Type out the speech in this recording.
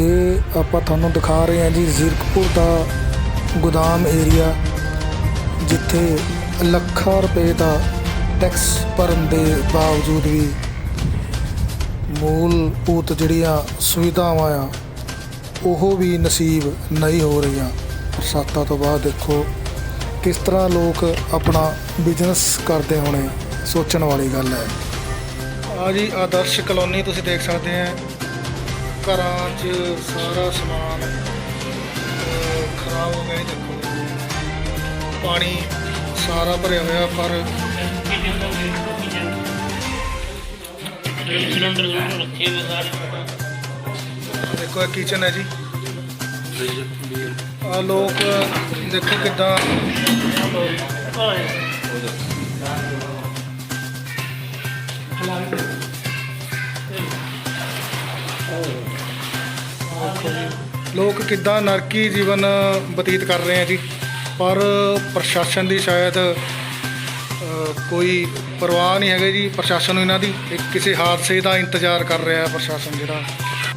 ਇਹ ਆਪਾਂ ਤੁਹਾਨੂੰ ਦਿਖਾ ਰਹੇ ਹਾਂ ਜੀ ਜ਼ੀਰਕਪੁਰ ਦਾ ਗੋਦਾਮ ਏਰੀਆ ਜਿੱਥੇ ਲੱਖਾਂ ਰੁਪਏ ਦਾ ਟੈਕਸ ਭਰਨ ਦੇ ਬਾਵਜੂਦ ਵੀ ਮੂਲਭੂਤ ਜਿਹੜੀਆਂ ਸੁਵਿਧਾਵਾਂ ਆ, ਉਹ ਵੀ ਨਸੀਬ ਨਹੀਂ ਹੋ ਰਹੀਆਂ। ਬਰਸਾਤਾਂ ਤੋਂ ਬਾਅਦ ਦੇਖੋ ਕਿਸ ਤਰ੍ਹਾਂ ਲੋਕ ਆਪਣਾ ਬਿਜ਼ਨਸ ਕਰਦੇ ਹੋਣੇ, ਸੋਚਣ ਵਾਲੀ ਗੱਲ ਹੈ। ਆ ਜੀ ਆਦਰਸ਼ ਕਲੋਨੀ ਤੁਸੀਂ ਦੇਖ ਸਕਦੇ ਆ। ਘਰਾਂ 'ਚ ਸਾਰਾ ਸਮਾਨ ਖਰਾਬ ਹੋ ਗਿਆ ਜੀ ਦੇਖੋ। ਪਾਣੀ ਸਾਰਾ ਭਰਿਆ ਹੋਇਆ ਪਰ ਸਿਲੰਡਰ ਜ਼ਰੂਰ ਰੱਖੇ ਹੋਏ ਸਾਰੇ। ਦੇਖੋ ਇਹ ਕਿਚਨ ਹੈ ਜੀ। ਆ ਲੋਕ ਦੇਖੋ ਕਿਦਾਂ। ਲੋਕ ਕਿੱਦਾਂ ਨਰਕੀ ਜੀਵਨ ਬਤੀਤ ਕਰ ਰਹੇ ਆ ਜੀ, ਪਰ ਪ੍ਰਸ਼ਾਸਨ ਦੀ ਸ਼ਾਇਦ ਕੋਈ ਪਰਵਾਹ ਨਹੀਂ ਹੈਗਾ ਜੀ, ਪ੍ਰਸ਼ਾਸਨ ਨੂੰ ਇਹਨਾਂ ਦੀ ਕਿਸੇ ਹਾਦਸੇ ਦਾ ਇੰਤਜ਼ਾਰ ਕਰ ਰਿਹਾ ਹੈ ਪ੍ਰਸ਼ਾਸਨ ਜਿਹੜਾ।